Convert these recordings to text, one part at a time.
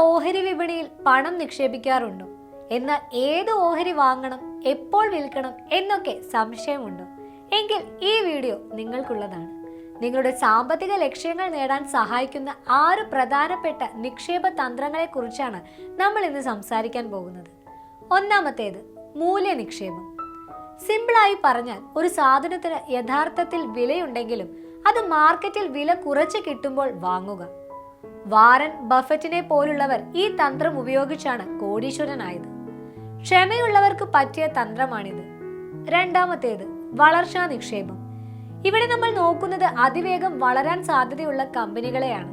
ഓഹരി വിപണിയിൽ പണം നിക്ഷേപിക്കാറുണ്ടോ? എന്നാൽ ഏത് ഓഹരി വാങ്ങണം എപ്പോൾ വിൽക്കണം എന്നൊക്കെ സംശയമുണ്ടോ. എങ്കിൽ ഈ വീഡിയോ നിങ്ങൾക്കുള്ളതാണ്. നിങ്ങളുടെ സാമ്പത്തിക ലക്ഷ്യങ്ങൾ നേടാൻ സഹായിക്കുന്ന ആറ് പ്രധാനപ്പെട്ട നിക്ഷേപ തന്ത്രങ്ങളെക്കുറിച്ചാണ് നമ്മൾ ഇന്ന് സംസാരിക്കാൻ പോകുന്നത്. ഒന്നാമത്തേത് മൂല്യ നിക്ഷേപം സിമ്പിളായി പറഞ്ഞാൽ ഒരു സാധനത്തിന് യഥാർത്ഥത്തിൽ വിലയുണ്ടെങ്കിലും അത് മാർക്കറ്റിൽ വില കുറച്ച് കിട്ടുമ്പോൾ വാങ്ങുക. വാരൻ ബഫറ്റിനെ പോലുള്ളവർ ഈ തന്ത്രം ഉപയോഗിച്ചാണ് കോടീശ്വരനായത്. ക്ഷമയുള്ളവർക്ക് പറ്റിയ തന്ത്രമാണിത്. രണ്ടാമത്തേത് വളർച്ചാ നിക്ഷേപം. ഇവിടെ നമ്മൾ നോക്കുന്നത് അതിവേഗം വളരാൻ സാധ്യതയുള്ള കമ്പനികളെയാണ്.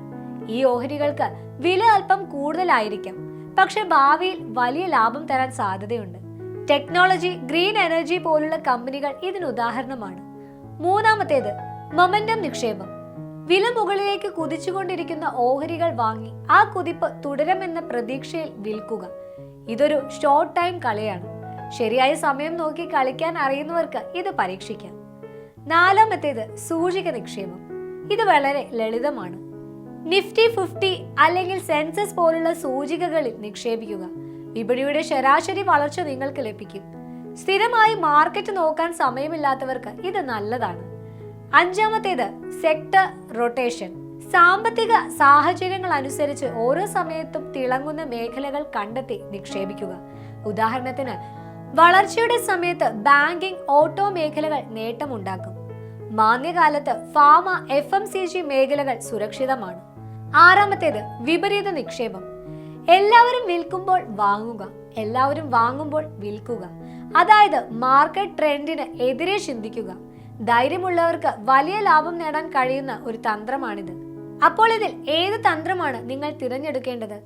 ഈ ഓഹരികൾക്ക് വില അല്പം കൂടുതലായിരിക്കാം. പക്ഷെ ഭാവിയിൽ വലിയ ലാഭം തരാൻ സാധ്യതയുണ്ട്. ടെക്നോളജി ഗ്രീൻ എനർജി പോലുള്ള കമ്പനികൾ ഇതിന് ഉദാഹരണമാണ്. മൂന്നാമത്തേത് മൊമെന്റം നിക്ഷേപം. വില മുകളിലേക്ക് കുതിച്ചുകൊണ്ടിരിക്കുന്ന ഓഹരികൾ വാങ്ങി ആ കുതിപ്പ് തുടരുമെന്ന പ്രതീക്ഷയിൽ വിൽക്കുക. ഇതൊരു ഷോർട്ട് ടൈം കളിയാണ്. ശരിയായ സമയം നോക്കി കളിക്കാൻ അറിയുന്നവർക്ക് ഇത് പരീക്ഷിക്കാം. നാലാമത്തേത് സൂചിക നിക്ഷേപം. ഇത് വളരെ ലളിതമാണ്. നിഫ്റ്റി ഫിഫ്റ്റി അല്ലെങ്കിൽ സെൻസസ് പോലുള്ള സൂചികകളിൽ നിക്ഷേപിക്കുക. വിപണിയുടെ ശരാശരി വളർച്ച നിങ്ങൾക്ക് ലഭിക്കും. സ്ഥിരമായി മാർക്കറ്റ് നോക്കാൻ സമയമില്ലാത്തവർക്ക് ഇത് നല്ലതാണ്. അഞ്ചാമത്തേത് സെക്ടർ റൊട്ടേഷൻ സാമ്പത്തിക സാഹചര്യങ്ങൾ അനുസരിച്ച് ഓരോ സമയത്തും തിളങ്ങുന്ന മേഖലകൾ കണ്ടെത്തി നിക്ഷേപിക്കുക. ഉദാഹരണത്തിന് വളർച്ചയുടെ സമയത്ത് ബാങ്കിംഗ് ഓട്ടോ മേഖലകൾ നേട്ടമുണ്ടാക്കും. മാന്യകാലത്ത് pharma F M C G മേഖലകൾ സുരക്ഷിതമാണ്. ആറാമത്തേത് വിപരീത നിക്ഷേപം. എല്ലാവരും വിൽക്കുമ്പോൾ വാങ്ങുക എല്ലാവരും വാങ്ങുമ്പോൾ വിൽക്കുക. അതായത് മാർക്കറ്റ് ട്രെൻഡിന് എതിരെ ചിന്തിക്കുക. ധൈര്യമുള്ളവർക്ക് വലിയ ലാഭം നേടാൻ കഴിയുന്ന ഒരു തന്ത്രമാണിത്. അപ്പോൾ ഇതിൽ ഏത് തന്ത്രമാണ് നിങ്ങൾ തിരഞ്ഞെടുക്കേണ്ടത്?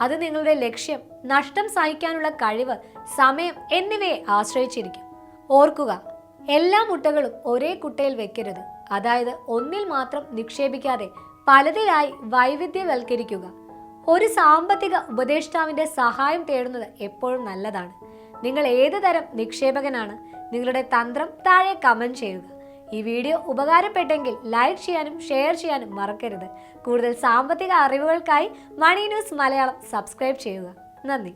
അത് നിങ്ങളുടെ ലക്ഷ്യം നഷ്ടം സഹിക്കാനുള്ള കഴിവ് സമയം എന്നിവയെ ആശ്രയിച്ചിരിക്കും. ഓർക്കുക എല്ലാ മുട്ടകളും ഒരേ കുട്ടയിൽ വെക്കരുത്. അതായത് ഒന്നിൽ മാത്രം നിക്ഷേപിക്കാതെ പലതിലായി വൈവിധ്യവൽക്കരിക്കുക. ഒരു സാമ്പത്തിക ഉപദേഷ്ടാവിന്റെ സഹായം തേടുന്നത് എപ്പോഴും നല്ലതാണ്. നിങ്ങൾ ഏത് തരം നിക്ഷേപകനാണ് നിങ്ങളുടെ തന്ത്രം താഴെ കമന്റ് ചെയ്യുക. ഈ വീഡിയോ ഉപകാരപ്പെട്ടെങ്കിൽ ലൈക്ക് ചെയ്യാനും ഷെയർ ചെയ്യാനും മറക്കരുത്. കൂടുതൽ സാമ്പത്തിക അറിവുകൾക്കായി മണി ന്യൂസ് മലയാളം സബ്സ്ക്രൈബ് ചെയ്യുക. നന്ദി.